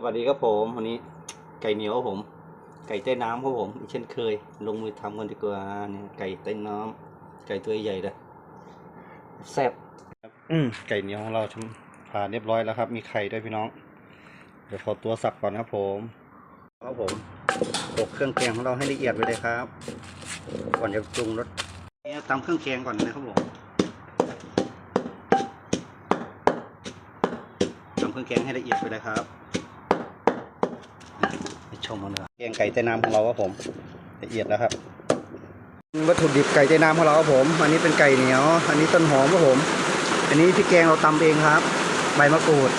สวัสดีครับผมวันนี้ไก่เหนียวครับผม ไก่ใต้น้ำครับผมอีกเช่นเคย ลงมือทำกันดีกว่าเนี่ยไก่ใต้น้ำไก่ตัวใหญ่เลยแซ่บอืมไก่เหนียวของเราชำผ่านเรียบร้อยแล้วครับ มีไข่ด้วยพี่น้อง เดี๋ยวขอตัวสับก่อนครับผมครับผมตกเครื่องแกงของเราให้ละเอียดไปเลยครับ ก่อนจะปรุงรสเนี่ยตำเครื่องแกงก่อนนะครับผมตำเครื่องแกงให้ละเอียดไปเลยครับไป ชมมันเลยแกงไก่ใต้น้ำของเราครับผมละเอียดแล้วครับ วัตถุดิบไก่ใต้น้ำของเราครับผม อันนี้เป็นไก่เหนียว อันนี้ต้นหอมครับผม อันนี้พริกแกงเราตำเองครับ ใบมะกรูด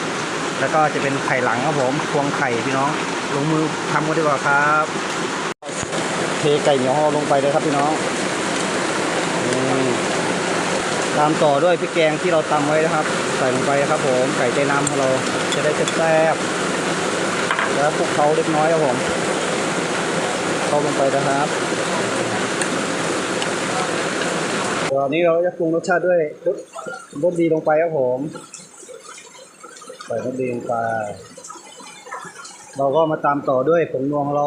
แล้วก็จะเป็นไข่หลังครับผม พวงไข่พี่น้อง ลงมือทำกันดีกว่าครับ เทไก่เหนียวของเราลงไปเลยครับพี่น้องนี่ตามต่อด้วยพริกแกงที่เราตำไว้นะครับ ใส่ลงไปครับผม ไก่ใต้น้ำของเราจะได้แซ่บๆ แล้วคลุกเขาเล็กน้อยครับผม เข้าลงไปนะครับตอนนี้เราจะปรุงรสชาติด้วยรสรสดีลงไปครับผม ใส่รสดีลงไป เราก็มาตามต่อด้วยผงนวงเรา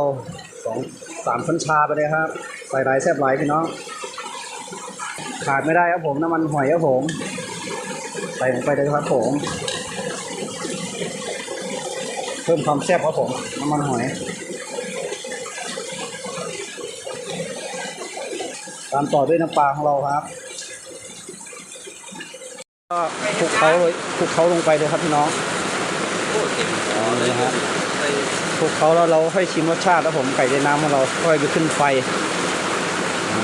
สองสามช้นชาไปเลยครับ ใส่หลายแซ่บหลายพี่น้องขาดไม่ได้ครับผมน้ำมันหอยครับผม ใส่ลงไปเลยครับผม พิ่มความแซ่บครับผมน้ำมันหอยตามต่อด้วยน้ำปลาของเราครับก็คลุกเขาเลยคลุกเขาลงไปเลยครับพี่น้องอ๋อเลยครับคลุกเขาแล้วเราค่อยชิมรสชาติแล้วผมไก่ในน้ำของเราค่อยไปขึ้นไฟ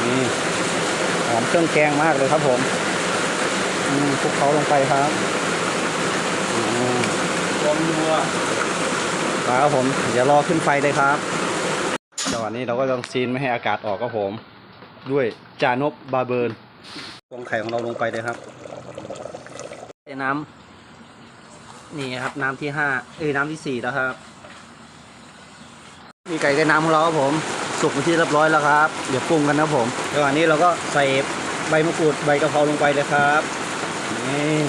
นี่หอมเครื่องแกงมากเลยครับผมคลุกเขาลงไปครับอืมคว มนัวครับผมเดี๋ยวรอขึ้นไฟเลยครับจังหวะนี้เราก็ต้องซีนไม่ให้อากาศออกครับผม ด้วยจานบ บาเบิร์นวงไข่ของเราลงไปเลยครับใส่น้ำนี่ครับน้ำที่ห้าเอ้ยน้ำที่สี่แล้วครับ มีไก่ใต้น้ำของเราครับผม สุกเป็นที่เรียบร้อยแล้วครับ เดี๋ยวปรุงกันนะครับผมจังหวะนี้เราก็ใส่ใบมะกรูดใบกะเพราลงไปเลยครับนี่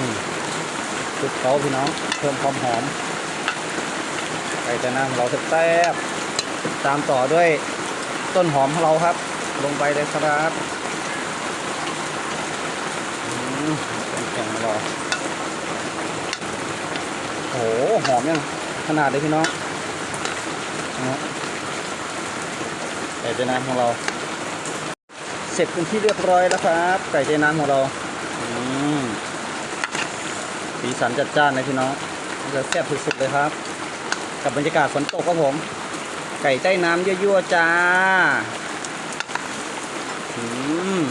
คลุกเขาพี่น้องเพิ่มความหอม ก่จะน้ำของเราแซ่บตามต่อด้วยต้นหอมของเราครับ ลงไปเลยครับแข็งของเราโอ้โหหอมยังขนาดเลยพี่น้องไก่เจน้ำของเรา เสร็จเป็นที่เรียบร้อยแล้วครับ ไก่เจน้ำของเราสีสันจัดจ้านเลยพี่น้องจะแซ่บสุดๆเลยครับ กับบรรยากาศฝนตกครับผม ไก่ใต้น้ำยั่วๆจ้า อืม